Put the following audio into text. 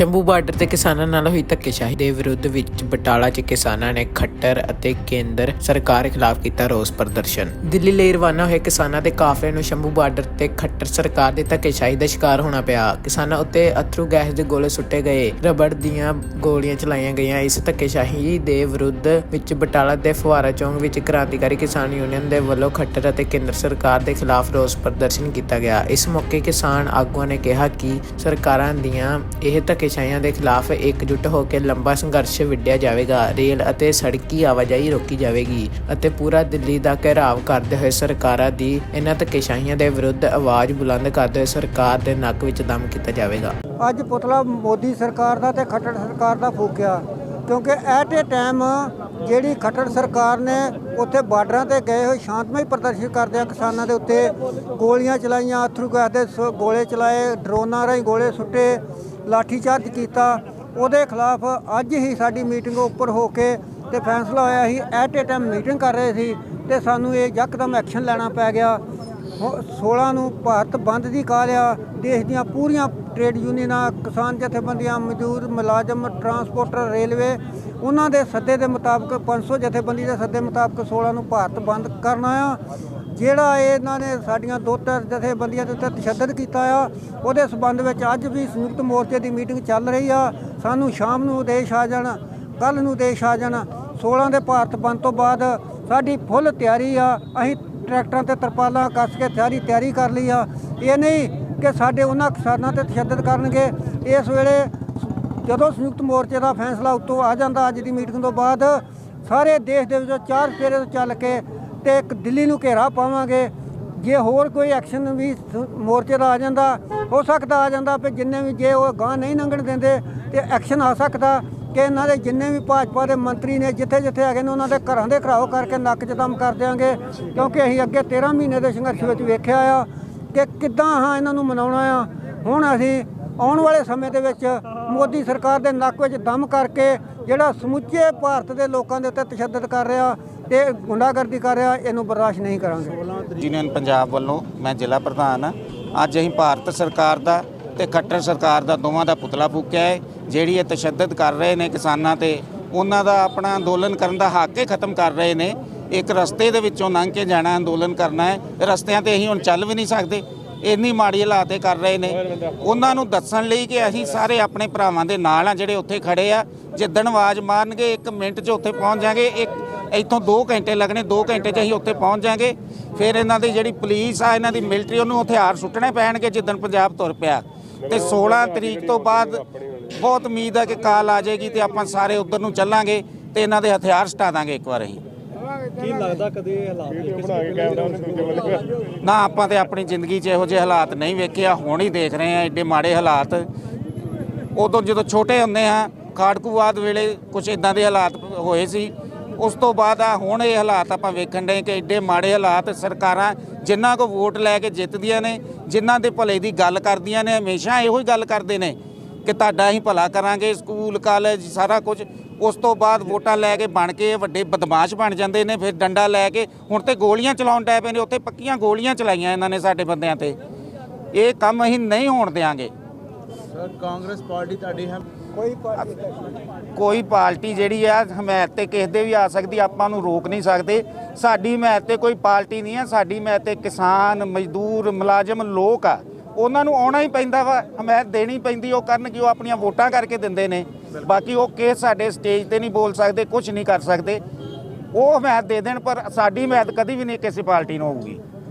Shambhu border ਤੇ ਕਿਸਾਨਾਂ ਨਾਲ ਹੋਈ ਧੱਕੇਸ਼ਾਹੀ ਦੇ ਵਿਰੁੱਧ ਵਿੱਚ ਬਟਾਲਾ 'ਚ ਕਿਸਾਨਾਂ ਨੇ ਖੱਟਰ ਅਤੇ ਕੇਂਦਰ ਸਰਕਾਰ ਖਿਲਾਫ ਕੀਤਾ ਰੋਸ ਪ੍ਰਦਰਸ਼ਨ। ਦਿੱਲੀ ਲਈ ਰਵਾਨਾ ਹੋਏ ਕਿਸਾਨਾਂ ਦੇ ਕਾਫਲੇ ਨੂੰ ਸ਼ੰਭੂ ਬਾਰਡਰ ਤੇ ਖੱਟਰ ਸਰਕਾਰ ਦੀ ਧੱਕੇਸ਼ਾਹੀ ਦਾ ਸ਼ਿਕਾਰ ਹੋਣਾ ਪਿਆ। ਕਿਸਾਨਾਂ ਉੱਤੇ ਅਥਰੂ ਗੈਸ ਦੇ ਗੋਲੇ ਸੁੱਟੇ ਗਏ। ਰਬੜ ਦੀਆਂ ਗੋਲੀਆਂ ਚਲਾਈਆਂ ਗਈਆਂ। ਇਸ ਧੱਕੇਸ਼ਾਹੀ ਦੇ ਵਿਰੁੱਧ ਵਿੱਚ ਬਟਾਲਾ ਦੇ ਫੁਆਰਾ ਚੌਂਕ ਵਿੱਚ ਕ੍ਰਾਂਤੀਕਾਰੀ ਕਿਸਾਨ ਯੂਨੀਅਨ ਦੇ ਵੱਲੋਂ ਖੱਟਰ ਅਤੇ ਕੇਂਦਰ ਸਰਕਾਰ ਦੇ ਖਿਲਾਫ ਰੋਸ ਪ੍ਰਦਰਸ਼ਨ ਕੀਤਾ ਗਿਆ। ਇਸ ਮੌਕੇ ਕਿਸਾਨ ਆਗੂਆਂ ਨੇ ਕਿਹਾ ਕਿ ਸਰਕਾਰਾਂ ਦੀਆਂ ਇਹ ਧੱਕੇ ਧੱਕੇਸ਼ਾਹੀਆਂ ਦੇ ਖਿਲਾਫ ਇਕਜੁੱਟ ਹੋ ਕੇ ਲੰਬਾ ਸੰਘਰਸ਼ ਵਿੱਢਿਆ ਜਾਵੇਗਾ। ਰੇਲ ਅਤੇ ਸੜਕੀ ਆਵਾਜਾਈ ਰੋਕੀ ਜਾਵੇਗੀ ਅਤੇ ਪੂਰਾ ਦਿੱਲੀ ਦਾ ਘੇਰਾਵ ਕਰਦੇ ਹੋਏ ਸਰਕਾਰਾਂ ਦੀ ਇਹਨਾਂ ਧੱਕੇਸ਼ਾਹੀਆਂ ਦੇ ਵਿਰੁੱਧ ਆਵਾਜ਼ ਬੁਲੰਦ ਕਰਦੇ ਹੋਏ ਸਰਕਾਰ ਦੇ ਨੱਕ ਵਿੱਚ ਦਮ ਕੀਤਾ ਜਾਵੇਗਾ। ਅੱਜ ਪੁਤਲਾ ਮੋਦੀ ਸਰਕਾਰ ਦਾ ਤੇ ਖੱਟੜ ਸਰਕਾਰ ਦਾ ਫੂਕਿਆ, ਕਿਉਂਕਿ ਐਟ ਏ ਟਾਈਮ ਜਿਹੜੀ ਖੱਟੜ ਸਰਕਾਰ ਨੇ ਉੱਥੇ ਬਾਰਡਰਾਂ ਤੇ ਗਏ ਹੋਏ ਸ਼ਾਂਤਮਈ ਪ੍ਰਦਰਸ਼ਨ ਕਰਦਿਆਂ ਕਿਸਾਨਾਂ ਦੇ ਉੱਤੇ ਗੋਲੀਆਂ ਚਲਾਈਆਂ, ਅਥਰੂ ਗੈਸ ਦੇ ਗੋਲੇ ਚਲਾਏ, ਡਰੋਨਾਂ ਰਾਹੀਂ ਗੋਲੇ ਸੁੱਟੇ ਲਾਠੀਚਾਰਜ ਕੀਤਾ। ਉਹਦੇ ਖਿਲਾਫ ਅੱਜ ਹੀ ਸਾਡੀ ਮੀਟਿੰਗ ਉੱਪਰ ਹੋ ਕੇ ਤੇ ਫੈਸਲਾ ਹੋਇਆ ਸੀ ਐਟ ਏ ਟਾਈਮ ਮੀਟਿੰਗ ਕਰ ਰਹੇ ਸੀ ਤੇ ਸਾਨੂੰ ਇਹ ਯਕਦਮ ਐਕਸ਼ਨ ਲੈਣਾ ਪੈ ਗਿਆ। ਹੋ- 16 ਨੂੰ ਭਾਰਤ ਬੰਦ ਦੀ ਕਾਲ ਆ, ਦੇਸ਼ ਦੀਆਂ ਪੂਰੀਆਂ ਟ੍ਰੇਡ ਯੂਨੀਅਨਾਂ ਕਿਸਾਨ ਜਥੇਬੰਦੀਆਂ, ਮਜ਼ਦੂਰ, ਮੁਲਾਜ਼ਮ ਟਰਾਂਸਪੋਰਟਰ ਰੇਲਵੇ ਉਹਨਾਂ ਦੇ ਸੱਦੇ ਦੇ ਮੁਤਾਬਕ 500 ਜਥੇਬੰਦੀ ਦੇ ਸੱਦੇ ਮੁਤਾਬਕ 16 ਨੂੰ ਭਾਰਤ ਬੰਦ ਕਰਨਾ ਆ। ਜਿਹੜਾ ਇਹਨਾਂ ਨੇ ਸਾਡੀਆਂ ਦੋ ਤਿੰਨ ਜਥੇਬੰਦੀਆਂ ਦੇ ਉੱਤੇ ਤਸ਼ੱਦਦ ਕੀਤਾ ਆ, ਉਹਦੇ ਸਬੰਧ ਵਿੱਚ ਅੱਜ ਵੀ ਸੰਯੁਕਤ ਮੋਰਚੇ ਦੀ ਮੀਟਿੰਗ ਚੱਲ ਰਹੀ ਆ। ਸਾਨੂੰ ਸ਼ਾਮ ਨੂੰ ਆਦੇਸ਼ ਆ ਜਾਣ ਕੱਲ ਨੂੰ ਆਦੇਸ਼ ਆ ਜਾਣ। 16 ਦੇ ਭਾਰਤ ਬੰਦ ਤੋਂ ਬਾਅਦ ਸਾਡੀ ਫੁੱਲ ਤਿਆਰੀ ਆ। ਅਸੀਂ ਟਰੈਕਟਰਾਂ ਤੇ ਤਰਪਾਲਾਂ ਕੱਸ ਕੇ ਸਾਰੀ ਤਿਆਰੀ ਕਰ ਲਈ ਆ। ਇਹ ਨਹੀਂ ਕਿ ਸਾਡੇ ਉਹਨਾਂ ਕਿਸਾਨਾਂ ਤੇ ਤਸ਼ੱਦਦ ਕਰਨਗੇ। ਇਸ ਵੇਲੇ ਜਦੋਂ ਸੰਯੁਕਤ ਮੋਰਚੇ ਦਾ ਫੈਸਲਾ ਉੱਤੋਂ ਆ ਜਾਂਦਾ ਅੱਜ ਦੀ ਮੀਟਿੰਗ ਤੋਂ ਬਾਅਦ, ਸਾਰੇ ਦੇਸ਼ ਦੇ ਵਿੱਚੋਂ ਚਾਰ ਫੇਰੇ ਤੋਂ ਚੱਲ ਕੇ ਤੇ ਇੱਕ ਦਿੱਲੀ ਨੂੰ ਘੇਰਾ ਪਾਵਾਂਗੇ। ਜੇ ਹੋਰ ਕੋਈ ਐਕਸ਼ਨ ਵੀ ਮੋਰਚੇ ਦਾ ਆ ਜਾਂਦਾ, ਹੋ ਸਕਦਾ ਆ ਜਾਂਦਾ ਵੀ ਜਿੰਨੇ ਵੀ ਜੇ ਉਹ ਗਾਂ ਨਹੀਂ ਲੰਘਣ ਦਿੰਦੇ, ਤੇ ਐਕਸ਼ਨ ਆ ਸਕਦਾ ਕਿ ਇਹਨਾਂ ਦੇ ਜਿੰਨੇ ਵੀ ਭਾਜਪਾ ਦੇ ਮੰਤਰੀ ਨੇ ਜਿੱਥੇ ਜਿੱਥੇ ਹੈਗੇ ਨੇ, ਉਹਨਾਂ ਦੇ ਘਰਾਂ ਦੇ ਘਰਾਓ ਕਰਕੇ ਨੱਕ 'ਚ ਦਮ ਕਰ ਦਿਆਂਗੇ। ਕਿਉਂਕਿ ਅਸੀਂ ਅੱਗੇ 13 ਮਹੀਨੇ ਦੇ ਸੰਘਰਸ਼ ਵਿੱਚ ਵੇਖਿਆ ਆ ਕਿ ਕਿੱਦਾਂ ਹਾਂ ਇਹਨਾਂ ਨੂੰ ਮਨਾਉਣਾ ਆ। ਹੁਣ ਅਸੀਂ ਆਉਣ ਵਾਲੇ ਸਮੇਂ ਦੇ ਵਿੱਚ ਮੋਦੀ ਸਰਕਾਰ ਦੇ ਨੱਕ ਵਿੱਚ ਦਮ ਕਰਕੇ ਜਿਹੜਾ ਸਮੁੱਚੇ ਭਾਰਤ ਦੇ ਲੋਕਾਂ ਦੇ ਉੱਤੇ ਤਸ਼ੱਦਦ ਕਰ ਰਿਹਾ ਤੇ ਗੁੰਡਾਗਰਦੀ ਕਰ ਰਿਹਾ, ਇਹਨੂੰ ਬਰਦਾਸ਼ਤ ਨਹੀਂ ਕਰਾਂਗੇ। ਯੂਨੀਅਨ ਪੰਜਾਬ ਵੱਲੋਂ ਮੈਂ ਜ਼ਿਲ੍ਹਾ ਪ੍ਰਧਾਨ ਹਾਂ। ਅੱਜ ਅਸੀਂ ਭਾਰਤ ਸਰਕਾਰ ਦਾ ਤੇ ਖੱਟਰ ਸਰਕਾਰ ਦਾ ਦੋਵਾਂ ਦਾ ਪੁਤਲਾ ਫੂਕਿਆ ਹੈ। ਜਿਹੜੀ ਇਹ ਤਸ਼ੱਦਦ ਕਰ ਰਹੇ ਨੇ ਕਿਸਾਨਾਂ ਤੇ, ਉਹਨਾਂ ਦਾ ਆਪਣਾ ਅੰਦੋਲਨ ਕਰਨ ਦਾ ਹੱਕ ਹੀ ਖਤਮ ਕਰ ਰਹੇ ਨੇ। ਇੱਕ ਰਸਤੇ ਦੇ ਵਿੱਚੋਂ ਲੰਘ ਕੇ ਜਾਣਾ, ਅੰਦੋਲਨ ਕਰਨਾ ਹੈ। ਰਸਤਿਆਂ ਤੇ ਅਸੀਂ ਹੁਣ ਚੱਲ ਵੀ ਨਹੀਂ ਸਕਦੇ। ਇੰਨੀ ਮਾੜੀ ਹਾਲਾਤ ਇਹ ਕਰ ਰਹੇ ਨੇ। ਉਹਨਾਂ ਨੂੰ ਦੱਸਣ ਲਈ ਕਿ ਅਸੀਂ ਸਾਰੇ ਆਪਣੇ ਭਰਾਵਾਂ ਦੇ ਨਾਲ ਆ ਜਿਹੜੇ ਉੱਥੇ ਖੜੇ ਆ। ਜਿੱਦਣ ਆਵਾਜ਼ ਮਾਰਨਗੇ 1 ਮਿੰਟ 'ਚ ਉੱਥੇ ਪਹੁੰਚ ਜਾਾਂਗੇ। ਇੱਕ ਇੱਥੋਂ 2 ਘੰਟੇ ਲੱਗਣੇ 2 ਘੰਟੇ 'ਚ ਅਸੀਂ ਉੱਥੇ ਪਹੁੰਚ ਜਾਾਂਗੇ। ਫਿਰ ਇਹਨਾਂ ਦੀ ਜਿਹੜੀ ਪੁਲਿਸ ਆ ਇਹਨਾਂ ਦੀ ਮਿਲਟਰੀ ਉਹਨੂੰ ਹਥਿਆਰ ਸੁੱਟਣੇ ਪੈਣਗੇ ਜਿੱਦਣ ਪੰਜਾਬ ਤੁਰ ਪਿਆ। ਤੇ 16 ਤਰੀਕ ਤੋਂ ਬਾਅਦ ਬਹੁਤ ਉਮੀਦ ਹੈ ਕਿ ਕਾਲ ਆ ਜਾਏਗੀ ਤੇ ਆਪਾਂ ਸਾਰੇ ਉਧਰ ਨੂੰ ਚੱਲਾਂਗੇ ਤੇ ਇਹਨਾਂ ਦੇ ਹਥਿਆਰ ਸਟਾ ਦਾਂਗੇ ਇੱਕ ਵਾਰ ਅਸੀਂ। ਕੀ ਲੱਗਦਾ ਕਦੇ ਇਹ ਹਾਲਾਤ ਕਿਸੇ ਨਾ ਆਪਾਂ ਤੇ ਆਪਣੀ ਜ਼ਿੰਦਗੀ 'ਚ ਇਹੋ ਜਿਹੇ ਹਾਲਾਤ ਨਹੀਂ ਵੇਖਿਆ ਹੁਣ ਹੀ ਦੇਖ ਰਹੇ ਆ ਐਡੇ ਮਾੜੇ ਹਾਲਾਤ। ਉਦੋਂ ਜਦੋਂ ਛੋਟੇ ਹੁੰਦੇ ਆ ਖਾੜਕੂਵਾਦ ਵੇਲੇ ਕੁਝ ਇਦਾਂ ਦੇ ਹਾਲਾਤ ਹੋਏ ਸੀ। ਉਸ ਤੋਂ ਬਾਅਦ ਆ ਹੁਣ ਇਹ ਹਾਲਾਤ ਆਪਾਂ ਵੇਖਣ ਦੇ ਕਿ ਐਡੇ ਮਾੜੇ ਹਾਲਾਤ ਸਰਕਾਰਾਂ ਜਿਨ੍ਹਾਂ ਕੋ ਵੋਟ ਲੈ ਕੇ ਜਿੱਤਦੀਆਂ ਨੇ ਜਿਨ੍ਹਾਂ ਦੇ ਭਲੇ ਦੀ ਗੱਲ ਕਰਦੀਆਂ ਨੇ ਹਮੇਸ਼ਾ ਇਹੋ ਹੀ ਗੱਲ ਕਰਦੇ ਨੇ ਕਿ ਤੁਹਾਡਾ ਅਸੀਂ ਭਲਾ ਕਰਾਂਗੇ ਸਕੂਲ ਕਾਲਜ ਸਾਰਾ ਕੁਝ ਉਸ ਤੋਂ ਬਾਅਦ ਵੋਟਾਂ ਲੈ ਕੇ ਬਣ ਕੇ ਇਹ ਵੱਡੇ ਬਦਮਾਸ਼ ਬਣ ਜਾਂਦੇ ਨੇ ਫਿਰ ਡੰਡਾ ਲੈ ਕੇ ਹੁਣ ਤੇ ਗੋਲੀਆਂ ਚਲਾਉਣ ਡੈ ਪਏ ਨੇ ਉੱਥੇ ਪੱਕੀਆਂ ਗੋਲੀਆਂ ਚਲਾਈਆਂ ਇਹਨਾਂ ਨੇ ਸਾਡੇ ਬੰਦਿਆਂ ਤੇ। ਇਹ ਕੰਮ ਅਸੀਂ ਨਹੀਂ ਹੋਣ ਦੇਵਾਂਗੇ ਸਰ ਕਾਂਗਰਸ ਪਾਰਟੀ ਤੁਹਾਡੀ ਹੈ? ਕੋਈ ਪਾਰਟੀ ਕੋਈ ਪਾਰਟੀ ਜਿਹੜੀ ਆ ਹਮਾਇਤ ਤੇ ਕਿਸੇ ਦੇ ਵੀ ਆ ਸਕਦੀ ਆਪਾਂ ਨੂੰ ਰੋਕ ਨਹੀਂ ਸਕਦੇ। ਸਾਡੀ ਹਮਾਇਤ ਤੇ ਕੋਈ ਪਾਰਟੀ ਨਹੀਂ ਆ ਸਾਡੀ ਹਮਾਇਤ ਤੇ ਕਿਸਾਨ ਮਜ਼ਦੂਰ ਮੁਲਾਜ਼ਮ ਲੋਕ ਆ। ਉਹਨਾਂ ਨੂੰ ਆਉਣਾ ਹੀ ਪੈਂਦਾ ਵਾ ਹਮਾਇਤ ਦੇਣੀ ਪੈਂਦੀ ਉਹ ਕਰਨ ਕਿ ਉਹ ਆਪਣੀਆਂ ਵੋਟਾਂ ਕਰਕੇ ਦਿੰਦੇ ਨੇ। ਬਾਕੀ ਉਹ ਕੇ ਸਾਡੇ ਸਟੇਜ ਤੇ ਨਹੀਂ ਬੋਲ ਸਕਦੇ ਕੁਝ ਨਹੀਂ ਕਰ ਸਕਦੇ। ਉਹ ਹਮਾਇਤ ਦੇ ਦੇਣ ਪਰ ਸਾਡੀ ਹਮਾਇਤ ਕਦੀ ਵੀ ਨਹੀਂ ਕਿਸੇ ਪਾਰਟੀ ਨੂੰ ਹੋਊਗੀ।